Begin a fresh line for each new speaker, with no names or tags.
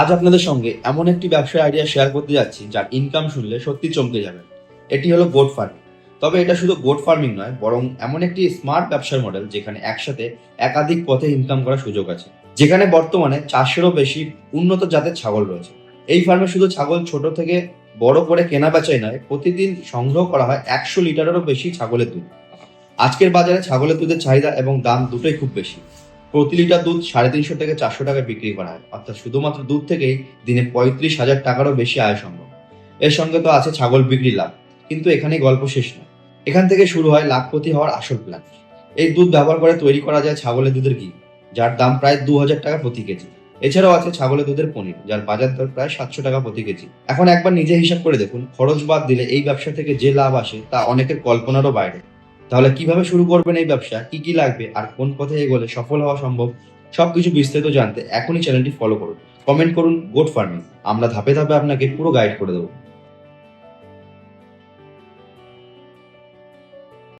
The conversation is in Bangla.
আজ আপনাদের সঙ্গে এমন একটি ব্যবসার আইডিয়া শেয়ার করতে যাচ্ছি, যার ইনকাম শুনলে সত্যি চমকে যাবেন এটি হলো গোট ফার্মিং তবে এটা শুধু গোট ফার্মিং নয়, বরং এমন একটি স্মার্ট ব্যবসার মডেল যেখানে একসাথে একাধিক পথে ইনকাম করার সুযোগ আছে। যেখানে বর্তমানে চারশোরও বেশি উন্নত জাতের ছাগল রয়েছে। এই ফার্মে শুধু ছাগল ছোট থেকে বড় করে কেনা বেচাই নয়, প্রতিদিন সংগ্রহ করা হয় একশো লিটারেরও বেশি ছাগলের দুধ। আজকের বাজারে ছাগলের দুধের চাহিদা এবং দাম দুটোই খুব বেশি। প্রতি লিটার দুধ সাড়ে তিনশো থেকে চারশো টাকায় বিক্রি করা হয়। অর্থাৎ শুধুমাত্র দুধ থেকেই দিনে পঁয়ত্রিশ হাজার টাকারও বেশি আয় সম্ভব। এর সঙ্গে তো আছে ছাগল বিক্রি লাভ, কিন্তু এখানেই গল্প শেষ নয়। এখান থেকে শুরু হয় লাখপতি হওয়ার আসল প্ল্যান এই দুধ ব্যবহার করে তৈরি করা যায় ছাগলের দুধের ঘি, যার দাম প্রায় দু হাজার টাকা প্রতি কেজি। এছাড়াও আছে ছাগলের দুধের পনির, যার বাজার দর প্রায় সাতশো টাকা প্রতি কেজি। এখন একবার নিজে হিসাব করে দেখুন, খরচ বাদ দিলে এই ব্যবসা থেকে যে লাভ আসে তা অনেকের কল্পনারও বাইরে। তাহলে কীভাবে শুরু করবেন এই ব্যবসা? কি কি লাগবে? আর কোন পথে এগোলে সফল হওয়া সম্ভব? সবকিছু বিস্তারিত জানতে এখনই চ্যানেলটি ফলো করুন। কমেন্ট করুন গোট ফার্মিং আমরা ধাপে ধাপে আপনাকে পুরো গাইড করে দেবো।